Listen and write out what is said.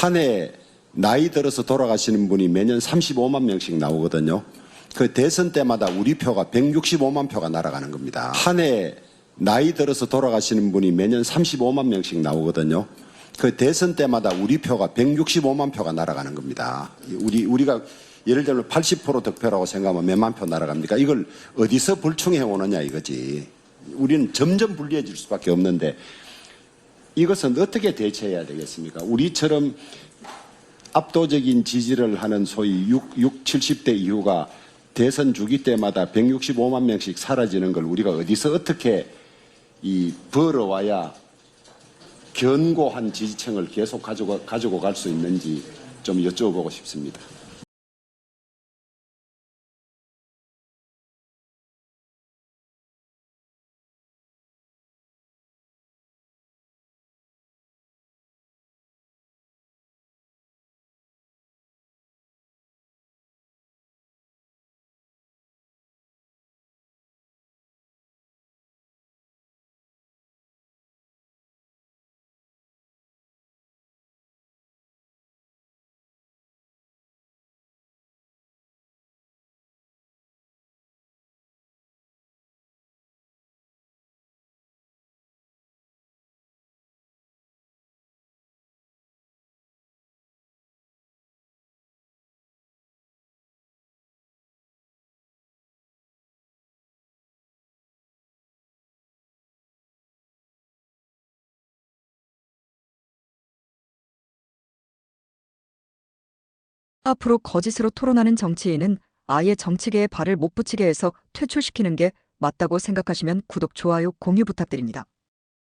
한 해 나이 들어서 돌아가시는 분이 매년 35만 명씩 나오거든요. 그 대선 때마다 우리 표가 165만 표가 날아가는 겁니다. 한 해 나이 들어서 돌아가시는 분이 매년 35만 명씩 나오거든요. 그 대선 때마다 우리 표가 165만 표가 날아가는 겁니다. 우리 우리가 예를 들면 80% 득표라고 생각하면 몇만 표 날아갑니까? 이걸 어디서 불충해 오느냐 이거지. 우리는 점점 불리해질 수밖에 없는데 이것은 어떻게 대처해야 되겠습니까? 우리처럼 압도적인 지지를 하는 소위 6, 6 70대 이후가 대선 주기 때마다 165만 명씩 사라지는 걸 우리가 어디서 어떻게 이 벌어와야 견고한 지지층을 계속 가지고, 가지고 갈 수 있는지 좀 여쭤보고 싶습니다. 앞으로 거짓으로 토론하는 정치인은 아예 정치계에 발을 못 붙이게 해서 퇴출시키는 게 맞다고 생각하시면 구독, 좋아요, 공유 부탁드립니다.